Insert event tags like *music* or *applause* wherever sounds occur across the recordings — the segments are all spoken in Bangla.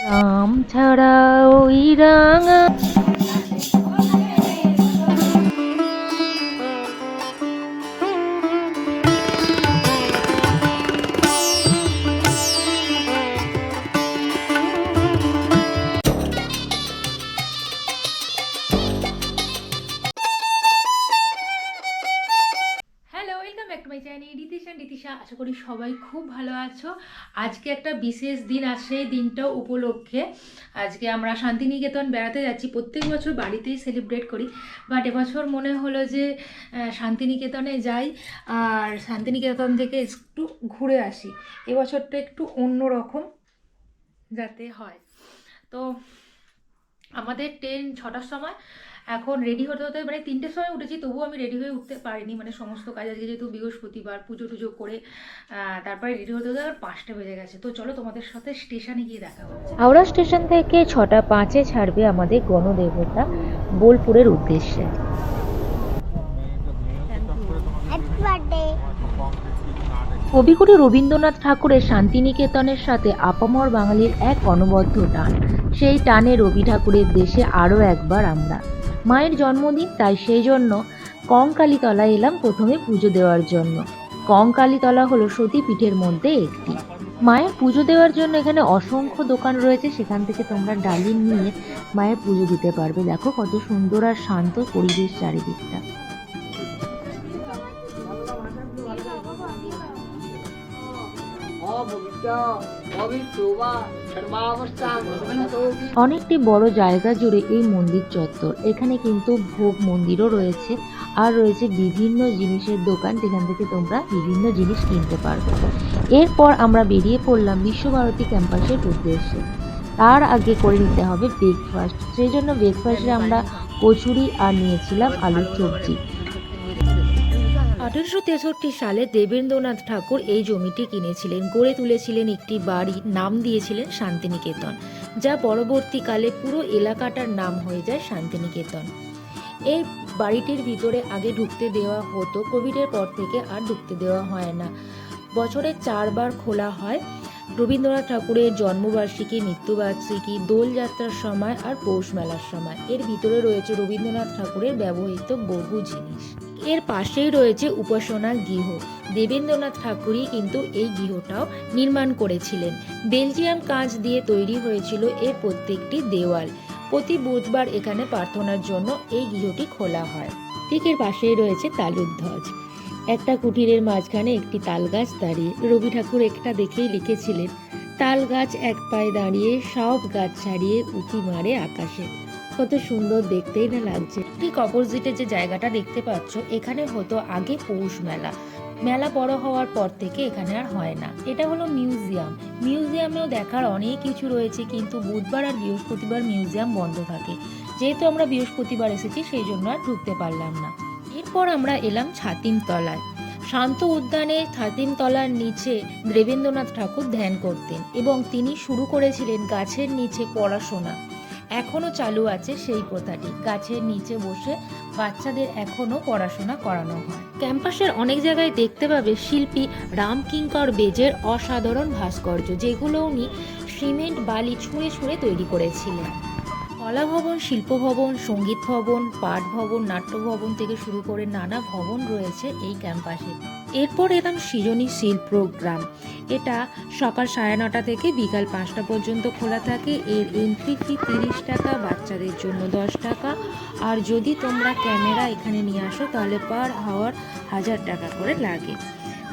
রাম ছাড়া ওই রাঙা টু মাই চ্যানেল রিতিশা রিতিশা, আশা করি সবাই খুব ভালো আছো। আজকে একটা বিশেষ দিন আর সেই দিনটা উপলক্ষে। আজকে আমরা শান্তিনিকেতন বেড়াতে যাচ্ছি। প্রত্যেক বছর বাড়িতেই সেলিব্রেট করি। বাট এবছর মনে হলো যে শান্তিনিকেতনে যাই আর শান্তিনিকেতন থেকে একটু ঘুরে আসি। এবছরটা একটু অন্য রকম যাতে হয়। তো আমাদের ট্রেন ছটার সময়। এখন রেডি হতে হতে মানে তিনটের সময় উঠেছি, তবুও আমি রেডি হয়ে উঠতে পারিনি। মানে সমস্ত কাজ আজকে যেহেতু বৃহস্পতিবার, পুজো টুজো করে তারপরে রেডি হতে হতে আর পাঁচটা বেজে গেছে। তো চলো তোমাদের সাথে স্টেশনে গিয়ে দেখা হচ্ছে হাওড়া স্টেশন থেকে ছটা পাঁচে ছাড়বে আমাদের গণদেবতা বোলপুরের উদ্দেশ্যে। কবিগুরু রবীন্দ্রনাথ ঠাকুরের শান্তিনিকেতনের সাথে আপামর বাঙালির এক অনবদ্য টান। সেই টানে রবি ঠাকুরের দেশে আরও একবার আমরা। মায়ের জন্মদিন, তাই সেই জন্য কঙ্কালীতলা এলাম প্রথমে পুজো দেওয়ার জন্য। কঙ্কালীতলা হলো সতীপীঠের মধ্যে একটি। মায়ের পুজো দেওয়ার জন্য এখানে অসংখ্য দোকান রয়েছে, সেখান থেকে তোমরা ডালিম নিয়ে মায়ের পুজো দিতে পারবে। দেখো কত সুন্দর আর শান্ত পরিবেশ চারিদিকটা। অনেকটি বড় জায়গা জুড়ে এই মন্দির চত্বর। এখানে কিন্তু ভোগ মন্দিরও রয়েছে আর রয়েছে বিভিন্ন জিনিসের দোকান যেখান থেকে তোমরা বিভিন্ন জিনিস কিনতে পারবে। এরপর আমরা বেরিয়ে পড়লাম বিশ্বভারতী ক্যাম্পাসের উদ্দেশ্যে। তার আগে করে নিতে হবে ব্রেকফাস্ট সেই জন্য ব্রেকফাস্টে আমরা কচুরি আর নিয়েছিলাম আলুর সবজি। আঠারোশো তেষট্টি সালে দেবেন্দ্রনাথ ঠাকুর এই জমিটি কিনেছিলেন, গড়ে তুলেছিলেন একটি বাড়ি, নাম দিয়েছিলেন শান্তিনিকেতন, যা পরবর্তীকালে পুরো এলাকাটার নাম হয়ে যায় শান্তিনিকেতন। এই বাড়িটির ভিতরে আগে ঢুকতে দেওয়া হতো, কোভিডের পর থেকে আর ঢুকতে দেওয়া হয় না। বছরে চারবার খোলা হয়। রবীন্দ্রনাথ ঠাকুরের জন্মবার্ষিকী, মৃত্যুবার্ষিকী, দোলযাত্রার সময় আর পৌষ মেলার সময়। এর ভিতরে রয়েছে রবীন্দ্রনাথ ঠাকুরের ব্যবহৃত বহু জিনিস। এর পাশেই রয়েছে উপাসনা গৃহ। দেবেন্দ্রনাথ ঠাকুরই কিন্তু এই গৃহটাও নির্মাণ করেছিলেন। বেলজিয়াম কাঁচ দিয়ে তৈরি হয়েছিল এর প্রত্যেকটি দেওয়াল। প্রতি বুধবার এখানে প্রার্থনার জন্য এই গৃহটি খোলা হয়। ঠিক এর পাশেই রয়েছে তালুর ধ্বজ একটা কুটিরের মাঝখানে একটি তাল গাছ দাঁড়িয়ে। রবি ঠাকুর একটা দেখেই লিখেছিলেন তাল গাছ এক পায়ে দাঁড়িয়ে, সব গাছ ছাড়িয়ে উঁকি মারে আকাশে। কত সুন্দর দেখতেই না লাগছে। ঠিক অপোজিটে যে জায়গাটা দেখতে পাচ্ছ, এখানে হতো আগে পৌষ মেলা। মেলা বড় হওয়ার পর থেকে এখানে আর হয় না। এটা হলো মিউজিয়াম। মিউজিয়ামেও দেখার অনেক কিছু রয়েছে, কিন্তু বুধবার আর বৃহস্পতিবার মিউজিয়াম বন্ধ থাকে। যেহেতু আমরা বৃহস্পতিবার এসেছি, সেই জন্য আর ঢুকতে পারলাম না। এরপর আমরা এলাম ছাতিম তলায় শান্ত উদ্যানে ছাতিম তলার নিচে দেবেন্দ্রনাথ ঠাকুর ধ্যান করতেন এবং তিনি শুরু করেছিলেন গাছের নিচে পড়াশোনা। এখনও চালু আছে সেই প্রথাটি। গাছের নিচে বসে বাচ্চাদের এখনও পড়াশোনা করানো হয়। ক্যাম্পাসের অনেক জায়গায় দেখতে পাবে শিল্পী রামকিঙ্কর বেজের অসাধারণ ভাস্কর্য, যেগুলো উনি সিমেন্ট বালি ছুঁড়ে ছুঁড়ে তৈরি করেছিলেন। কলা ভবন, শিল্প ভবন, সংগীত ভবন পাঠ ভবন, নাট্য ভবন থেকে শুরু করে নানা ভবন রয়েছে এই ক্যাম্পাসে। এরপর এলাম সৃজনী শিল্প প্রোগ্রাম। এটা সকাল সাড়ে নটা থেকে বিকাল পাঁচটা পর্যন্ত খোলা থাকে। এর এন্ট্রি ফি তিরিশ টাকা, বাচ্চাদের জন্য দশ টাকা। আর যদি তোমরা ক্যামেরা এখানে নিয়ে আসো, তাহলে পার হাওয়ার হাজার টাকা করে লাগে।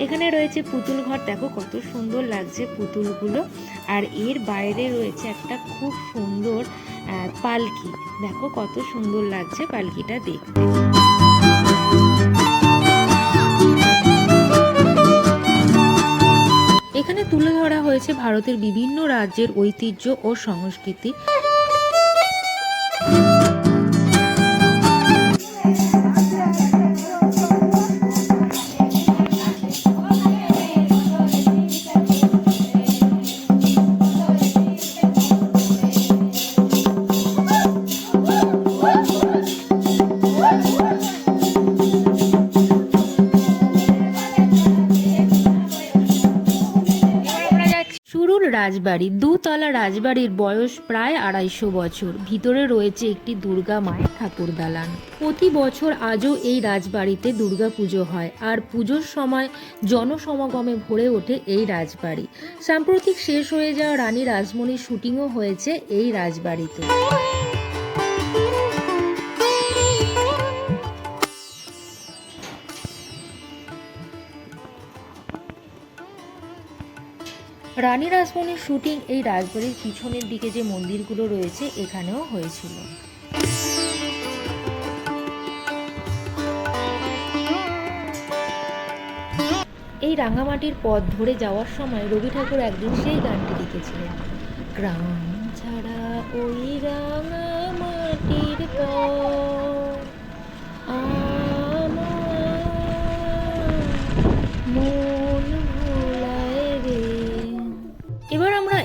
এখানে রয়েছে পুতুল ঘর। দেখো কত সুন্দর লাগছে পুতুলগুলো। আর এর বাইরে রয়েছে একটা খুব সুন্দর পালকি। দেখো কত সুন্দর লাগছে পালকিটা দেখতে। এখানে তুলে ধরা হয়েছে ভারতের বিভিন্ন রাজ্যের ঐতিহ্য ও সংস্কৃতি। রাজবাড়ি। দুতলা রাজবাড়ির বয়স প্রায় আড়াইশো বছর। ভিতরে রয়েছে একটি দুর্গা মায়ের ঠাকুর দালান। প্রতি বছর আজও এই রাজবাড়িতে দুর্গা পুজো হয় আর পুজোর সময় জনসমাগমে ভরে ওঠে এই রাজবাড়ি। সাম্প্রতিক শেষ হয়ে যাওয়া রানী রাজমণির শুটিংও হয়েছে এই রাজবাড়িতে। রানী রাসমণির শুটিং এই রাজবাড়ির পিছনের দিকে যে মন্দিরগুলো রয়েছে, এখানেও হয়েছিল। এই রাঙামাটির পথ ধরে যাওয়ার সময় রবি ঠাকুর একদিন সেই গানটি লিখেছিলেন। গ্রাম ছাড়া ওই রাঙামাটির পথ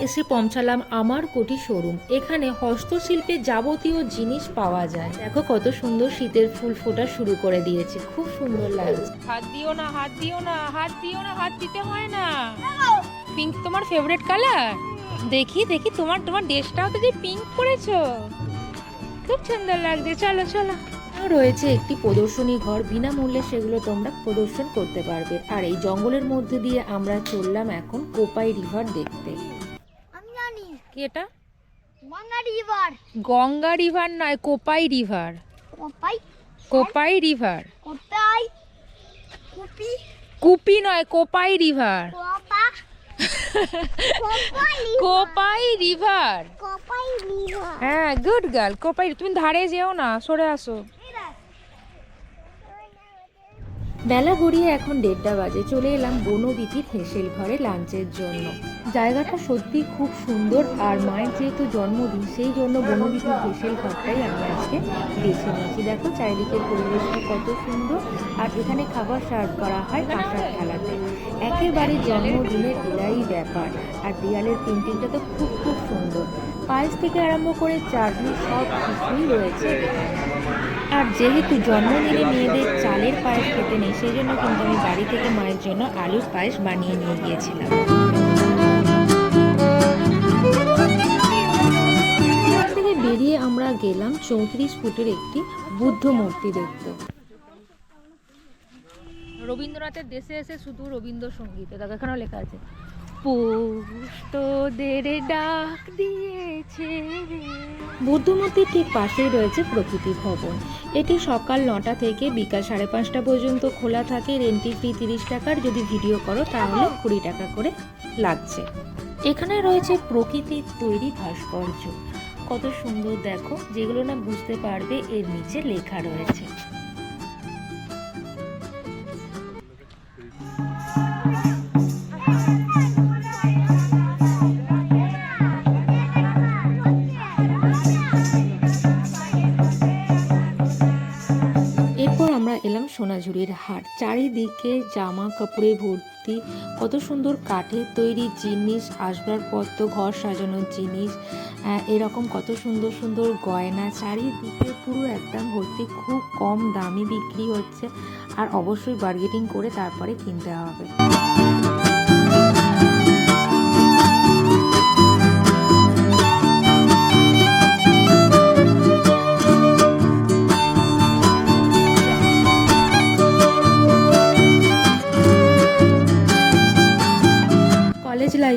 এসে পৌঁছালাম আমার কোটি শোরুম। এখানে হস্তশিল্পের যাবতীয় জিনিস পাওয়া যায়। দেখো কত সুন্দর শীতের ফুল ফোটা শুরু করে দিয়েছে। খুব সুন্দর লাগছে। হাত দিও না হাত দিও না হাত দিও না হাত দিতে হয় না। পিঙ্ক তোমার ফেভারিট কালার দেখি দেখি তোমার তোমার ড্রেসটাও তো যে পিঙ্ক পরেছো। খুব সুন্দর লাগছে। চলো চলো। রয়েছে একটি প্রদর্শনী ঘর। বিনামূল্যে সেগুলো তোমরা প্রদর্শন করতে পারবে। আর এই জঙ্গলের মধ্যে দিয়ে আমরা চললাম এখন কোপাই রিভার দেখতে। কি এটা? গঙ্গা রিভার। গঙ্গা রিভার নয় কোপাই রিভার। কোপাই? কোপাই রিভার। কোপাই? কুপি? কুপি নয় Kopai river. Kopai Kopai river. Kopai river. হ্যাঁ গুড গার্ল কোপাই তুমি ধারে যেও না সরে আসো। বেলা গড়িয়ে এখন দেড়টা বাজে। চলে এলাম বনবিথির হেসেল ঘরে লাঞ্চের জন্য। জায়গাটা সত্যি খুব সুন্দর আর মায়ের যেহেতু জন্মদিন, সেই জন্য বনবিথির হেসেল ঘরটাই আমি আজকে বেছে নিয়েছি। দেখো চারিদিকের পরিবেশটা কত সুন্দর আর এখানে খাবার সার্ভ করা হয় কাঁসার খেলাতে। একেবারে জন্মদিনের এলাই ব্যাপার। আর দেয়ালের পেন্টিংটা তো খুব খুব সুন্দর। পায়েস থেকে আরম্ভ করে চাটনি সব কিছুই রয়েছে আর যেহেতু জন্মদিনে মেয়েদের চালের পায়েস খেতে নেই সেই জন্য কিন্তু আমি বাড়ি থেকে মায়ের জন্য আলুর পায়েস বানিয়ে নিয়ে গিয়েছিলাম। থেকে বেরিয়ে আমরা গেলাম চৌত্রিশ ফুটের একটি বুদ্ধ মূর্তি দেখতে। রবীন্দ্রনাথের দেশে এসে শুধু রবীন্দ্রসঙ্গীত দেখো এখানেও লেখা আছে। পুষ্টদের ডাক দিয়েছে রে। বুদ্ধ মূর্তির ঠিক পাশেই রয়েছে প্রকৃতি ভবন। এটি সকাল নটা থেকে বিকাল সাড়ে পাঁচটা পর্যন্ত খোলা থাকে। রেন্টি ফি তিরিশ টাকার। যদি ভিডিও করো, তাহলে কুড়ি টাকা করে লাগছে। এখানে রয়েছে প্রকৃতির তৈরি ভাস্কর্য। কত সুন্দর দেখো। যেগুলো না বুঝতে পারবে, এর নিচে লেখা রয়েছে। চারিদিকে জামা কাপড়ে ভর্তি। কত সুন্দর কাঠের তৈরি জিনিস আসবাবপত্র ঘর সাজানোর জিনিস। এরকম কত সুন্দর সুন্দর গয়না, চারিদিকে পুরো একদম ভর্তি, খুব কম দামে বিক্রি হচ্ছে। আর অবশ্যই বার্গেটিং করে তারপরে কিনতে হবে।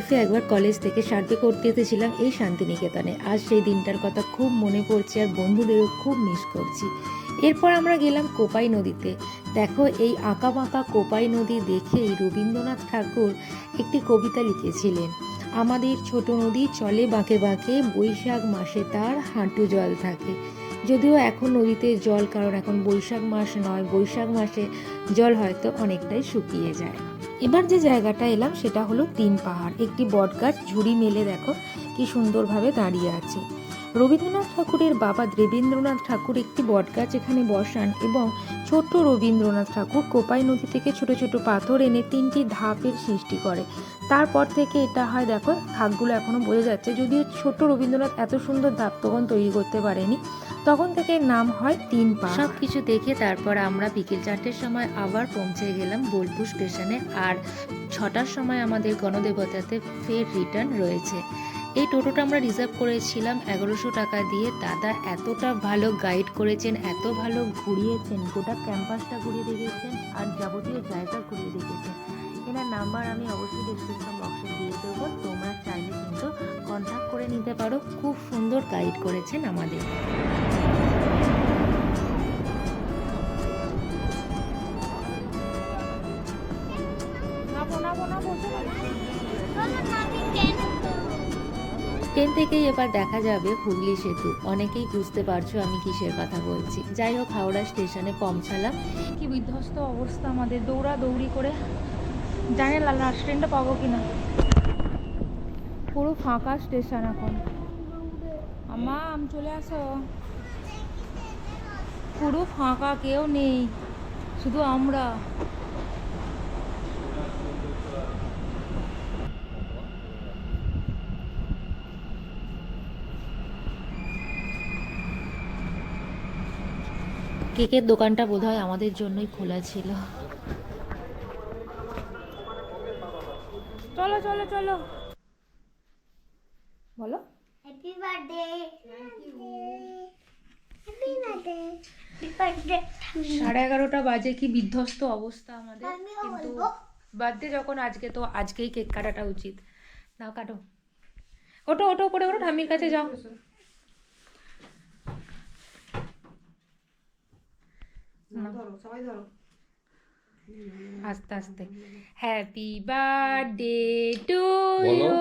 লাইফে একবার কলেজ থেকে সার্ভে করতে এসেছিলাম এই শান্তিনিকেতনে। আজ সেই দিনটার কথা খুব মনে পড়ছে আর বন্ধুদেরও খুব মিস করছি। এরপর আমরা গেলাম কোপাই নদীতে। দেখো, এই আঁকা বাঁকা কোপাই নদী দেখেই রবীন্দ্রনাথ ঠাকুর একটি কবিতা লিখেছিলেন। আমাদের ছোট নদী চলে বাঁকে বাঁকে, বৈশাখ মাসে তার হাঁটু জল থাকে। যদিও এখন নদীতে জল, কারণ এখন বৈশাখ মাস নয়, বৈশাখ মাসে জল হয়তো অনেকটাই শুকিয়ে যায়। এবার যে জায়গাটা এলাম সেটা হলো তিন পাহাড়। একটি বটগাছ, ঝুড়ি মেলে দেখো, কি সুন্দরভাবে দাঁড়িয়ে আছে। রবীন্দ্রনাথ ঠাকুরের বাবা দেবেন্দ্রনাথ ঠাকুর একটি বটগাছ এখানে বসান এবং ছোট্ট রবীন্দ্রনাথ ঠাকুর কোপাই নদী থেকে ছোট ছোট পাথর এনে তিনটি ধাপের সৃষ্টি করে। তারপর থেকে এটা হয়, দেখো থাকগুলো এখনও বোঝা যাচ্ছে। যদিও ছোট্ট রবীন্দ্রনাথ এত সুন্দর ধাপ তখন তৈরি করতে পারেনি, তখন থেকে নাম হয় তিন পা সব কিছু দেখে তারপর আমরা বিকেল চারটের সময় আবার পৌঁছে গেলাম বোলপুর স্টেশনে। আর ছটার সময় আমাদের গণদেবতাতে ফের রিটার্ন রয়েছে। এই টোটোটা আমরা রিজার্ভ করেছিলাম এগারোশো টাকা দিয়ে। দাদা এতটা ভালো গাইড করেছেন, এত ভালো ঘুরিয়েছেন, গোটা ক্যাম্পাসটা ঘুরিয়ে দেখিয়েছেন আর যাবতীয় জায়গা ঘুরিয়ে দেখিয়েছেন। এনার নাম্বার আমি অবশ্যই ডিসক্রিপশন বক্সে দিয়ে দেবো। তোমরা চাইলে কিন্তু কন্ট্যাক্ট করে নিতে পারো। খুব সুন্দর গাইড করেছেন আমাদের। ট্রেন থেকেই এবার দেখা যাবে হুগলি সেতু। অনেকেই বুঝতে পারছ আমি কিসের কথা বলছি। যাই হোক, হাওড়া স্টেশনে পৌঁছালাম কি বিধ্বস্ত অবস্থা আমাদের দৌড়া দৌড়ি করে। জানি না লাস্ট ট্রেনটা পাবো কি না পুরো ফাঁকা স্টেশন এখন। আমা আম চলে আসো। পুরো ফাঁকা, কেউ নেই। শুধু আমরা। কেকের দোকানটা বোধহয় আমাদের জন্যই খোলা ছিল। চলো চলো চলো। বলো। হ্যাপি বার্থডে হ্যাপি বার্থডে সাড়ে এগারোটা বাজে কি বিধ্বস্ত অবস্থা আমাদের। কিন্তু। বার্থডে যখন আজকে তো আজকেই কেক কাটাটা উচিত। নাও কাটো। ওটো ওটো করে ওটো ঠাম্মির কাছে যাও। আস্তে আস্তে। Happy birthday to you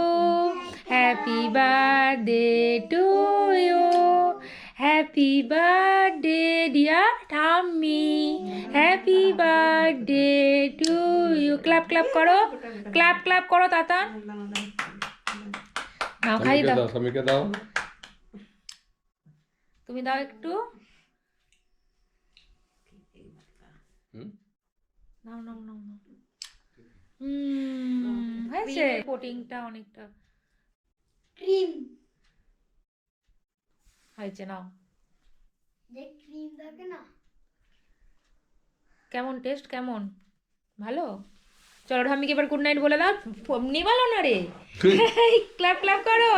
happy birthday to you happy birthday dear ঠাম্মি happy birthday to you clap clap করো। ক্লাপ ক্লাপ করো তাতা। নাও খাই দাও। তুমি দাও একটু। হুম? নাও নাও নাও নাও। হুম হয়েছে। কোটিংটা অনেকটা। ক্রিম হয়েছে নাও। যে ক্রিম থাকে না। কেমন টেস্ট কেমন? ভালো? চলো ঠাম্মিকে এবার গুড নাইট বলে দাও। নিবালো না রে। *laughs* ক্লাব ক্লাব করো।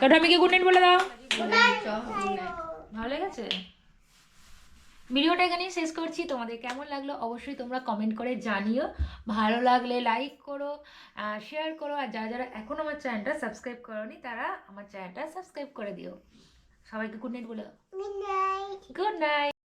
তো ঠাম্মিকে গুড নাইট বলে দাও। ভালো লেগেছে? ভিডিওটা এখানেই শেষ করছি। তোমাদের কেমন লাগল অবশ্যই তোমরা কমেন্ট করে জানিও। ভালো লাগলে লাইক করো শেয়ার করো আর যারা যারা এখন আমার চ্যানেলটা সাবস্ক্রাইব করোনি তারা আমার চ্যানেলটা সাবস্ক্রাইব করে দিও। সবাইকে গুড নাইট বলে। দাও গুড নাইট